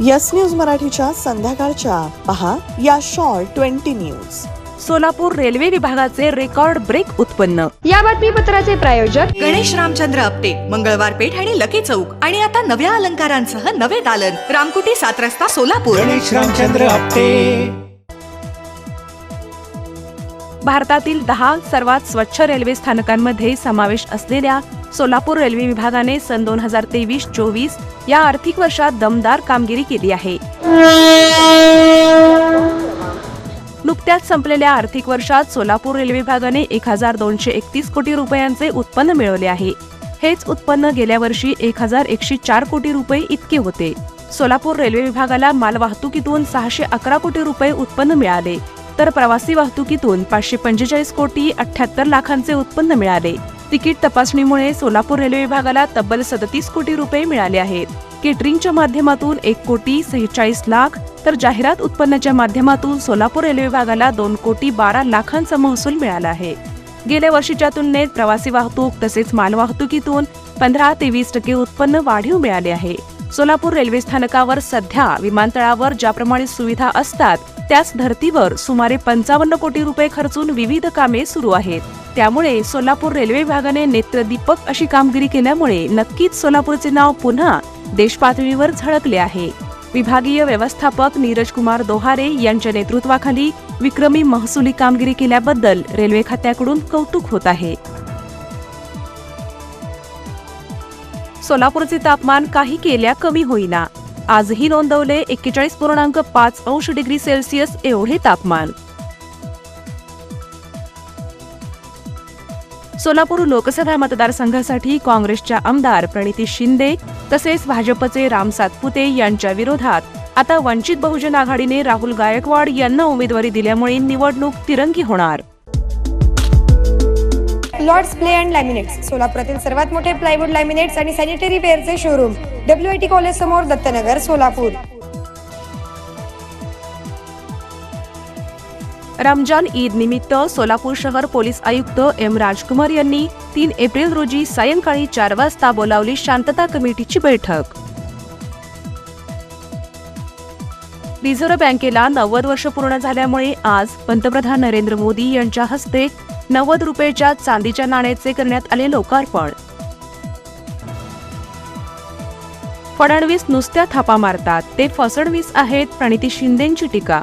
Yes news मराठीच्या संध्याकाळच्या. पहा या short twenty news. Solapur railway विभागाचे रेकॉर्ड ब्रेक उत्पन्न. या बातमीपत्राचे प्रायोजक गणेश रामचंद्र आपटे मंगळवार पेठ आणि लकी चौक. आणि आता नव्या अलंकारांसह नवे दालन. रामकुटी सात रस्ता सोलापूर. गणेश रामचंद्र आपटे. भारतातील दहा सर्वात स्वच्छ रेल्वे स्थानकांमध्ये समावेश असलेल्या सोलापूर रेल्वे विभागाने सन दोन हजार तेवीस चोवीस या आर्थिक वर्षात दमदार कामगिरी केली आहे. नुकत्याच संपलेल्या आर्थिक वर्षात सोलापूर रेल्वे विभागाने एक हजार दोनशे एकतीस कोटी रुपयांचे उत्पन्न मिळवले आहे. हेच उत्पन्न गेल्या वर्षी एक हजार एकशे चार कोटी रुपये इतके होते. सोलापूर रेल्वे विभागाला मालवाहतुकीतून सहाशे अकरा कोटी रुपये उत्पन्न मिळाले. तर प्रवासी वाहतुकीतून पाचशे पंचेचाळीस कोटी अठ्याहत्तर लाखांचे उत्पन्न मिळाले. तिकीट तपासणीमुळे सोलापूर रेल्वे विभागाला तब्बल सदतीस कोटी रुपये मिळाले आहेत. केटरिंगच्या माध्यमातून एक कोटी सेहेचाळीस लाख तर जाहिरात उत्पन्नाच्या माध्यमातून सोलापूर रेल्वे विभागाला दोन कोटी बारा लाखांचा महसूल मिळाला आहे. गेल्या वर्षीच्या तुलनेत प्रवासी वाहतूक तसेच मालवाहतुकीतून पंधरा ते वीस टक्के उत्पन्न वाढीव मिळाले आहे. सोलापूर रेल्वे स्थानकावर सध्या विमानतळावर ज्याप्रमाणे सुविधा असतात त्याच धर्तीवर सुमारे पंचावन्न कोटी रुपये खर्चून विविध कामे सुरू आहेत. त्यामुळे सोलापूर रेल्वे विभागाने नेत्रदीपक अशी कामगिरी केल्यामुळे नक्कीच सोलापूरचे नाव पुन्हा देशपातळीवर झळकले आहे. विभागीय व्यवस्थापक नीरज कुमार दोहारे यांच्या नेतृत्वाखाली विक्रमी महसुली कामगिरी केल्याबद्दल रेल्वे खात्याकडून कौतुक होत आहे. सोलापूरचे तापमान काही केल्या कमी होईना. आजही नोंदवले एक्केचाळीस पूर्णांक पाच अंश डिग्री सेल्सिअस एवढे तापमान. सोलापूर लोकसभा मतदारसंघासाठी काँग्रेसच्या आमदार प्रणिती शिंदे तसेच भाजपचे राम सातपुते यांच्या विरोधात आता वंचित बहुजन आघाडीने राहुल गायकवाड यांना उमेदवारी दिल्यामुळे निवडणूक तिरंगी होणार. लॉर्ड्स प्ले अँड लॅमिनेट्स सोलापुरातील सर्वात मोठे प्लायवूड लॅमिनेट्स आणि sanitary ware showroom W I T college समोर दत्तनगर सोलापूर. रमजान ईद निमित्त सोलापूर शहर पोलीस आयुक्त एम राजकुमार यांनी तीन एप्रिल रोजी सायंकाळी चार वाजता बोलावली शांतता कमिटीची बैठक. रिझर्व्ह बँकेला नव्वद वर्ष पूर्ण झाल्यामुळे आज पंतप्रधान नरेंद्र मोदी यांच्या हस्ते नव्वद रुपयेच्या चांदीच्या नाण्याचे करण्यात आले लोकार्पण. फडणवीस नुसत्या थापा मारतात. ते फसडवीस आहेत प्रणिती शिंदेची टीका.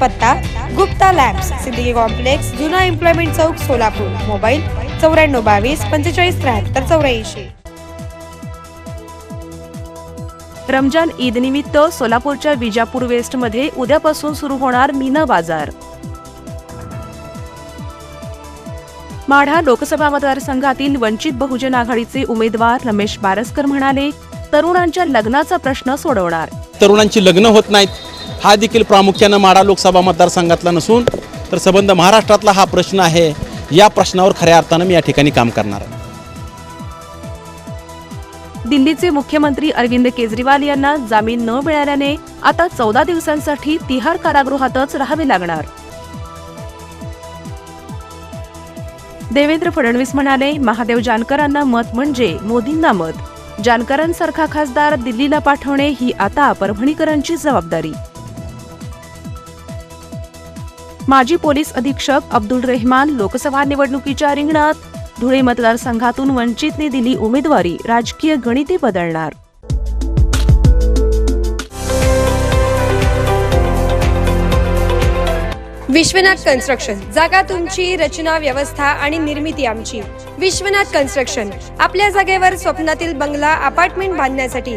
पत्ता गुप्ता लॅम्प्स सिद्दीकी कॉम्प्लेक्स जुना एम्प्लॉयमेंट चौक सोलापूर मोबाईल चौऱ्याण्णव बावीस पंचेचाळीस त्र्याहत्तर चौऱ्याऐंशी. रमजान ईद निमित्त सोलापूरच्या विजापूर वेस्टमध्ये उद्यापासून सुरू होणार मीना बाजार. माढा लोकसभा मतदारसंघातील वंचित बहुजन आघाडीचे उमेदवार रमेश बारसकर म्हणाले तरुणांच्या लग्नाचा प्रश्न सोडवणार. तरुणांची लग्न होत नाहीत. हा देखील प्रामुख्यानं माडा लोकसभा मतदारसंघातला नसून तर संबंध महाराष्ट्रातला हा प्रश्न आहे. या प्रश्नावर खऱ्या अर्थानं मी या ठिकाणी काम करणार आहे. दिल्लीचे मुख्यमंत्री अरविंद केजरीवाल यांना जामीन न मिळाल्याने आता चौदा दिवसांसाठी तिहार कारागृहातच राहावे लागणार. देवेंद्र फडणवीस म्हणाले महादेव जानकरांना मत म्हणजे मोदींना मत. जानकरांसारखा खासदार दिल्लीला पाठवणे ही आता परभणीकरांची जबाबदारी. माजी पोलीस अधीक्षक अब्दुल रेहमान लोकसभा निवडणुकीच्या रिंगणात. धुळे मतदारसंघातून वंचितने दिली उमेदवारी राजकीय गणिते बदलणार. विश्वनाथ कन्स्ट्रक्शन जागा तुमची रचना व्यवस्था आणि निर्मिती आमची. विश्वनाथ कन्स्ट्रक्शन आपल्या जागेवर स्वप्नातील बंगला अपार्टमेंट बांधण्यासाठी.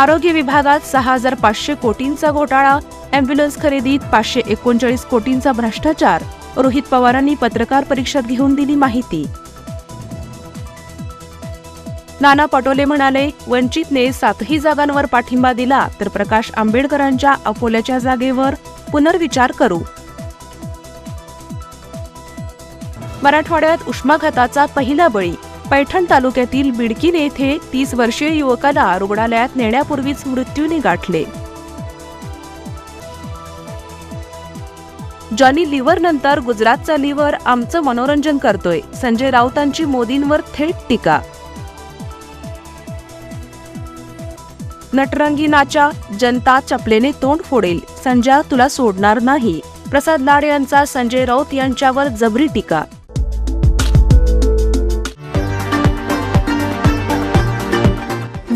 आरोग्य विभागात सहा हजार पाचशे कोटींचा घोटाळा अँब्युलन्स खरेदीत पाचशे एकोणचाळीस कोटींचा भ्रष्टाचार रोहित पवारांनी पत्रकार परिषद घेऊन दिली माहिती. नाना पटोले म्हणाले वंचितने सातही जागांवर पाठिंबा दिला तर प्रकाश आंबेडकरांच्या अकोल्याच्या जागेवर पुनर्विचार करू. मराठवाड्यात उष्माघाताचा पहिला बळी पैठण तालुक्यातील बिडकीन येथे तीस वर्षीय युवकाला रुग्णालयात नेण्यापूर्वीच मृत्यूने गाठले. जॉनी लिव्हर नंतर गुजरातचा लिव्हर आमचं मनोरंजन करतोय. संजय राऊतांची मोदींवर थेट टीका. नटरंगीनाच्या जनता चपलेने तोंड फोडेल. संजय तुला सोडणार नाही. प्रसाद लाड यांचा संजय राऊत यांच्यावर जबरी टीका.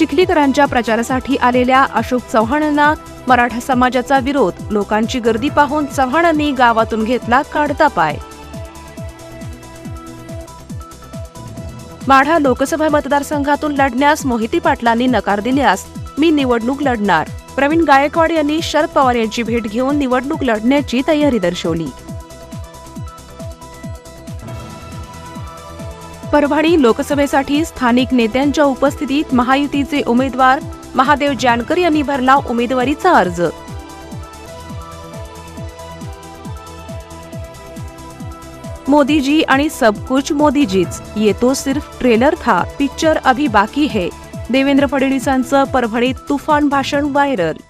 चिखलीकरांच्या प्रचारासाठी आलेल्या अशोक चव्हाणांना मराठा समाजाचा विरोध लोकांची गर्दी पाहून चव्हाणांनी गावातून घेतला काढता पाय. माढा लोकसभा मतदारसंघातून लढण्यास मोहिती पाटलांनी नकार दिल्यास मी निवडणूक लढणार. प्रवीण गायकवाड यांनी शरद पवार यांची भेट घेऊन निवडणूक लढण्याची तयारी दर्शवली. परभणी लोकसभेसाठी स्थानिक नेत्यांच्या उपस्थितीत महायुतीचे उमेदवार महादेव जानकर यांनी भरला उमेदवारीचा अर्ज. मोदीजी आणि सब कुछ मोदीजीच. येतो सिर्फ ट्रेलर था पिक्चर अभी बाकी है. देवेंद्र फडणवीसांचं परभणीत तुफान भाषण व्हायरल.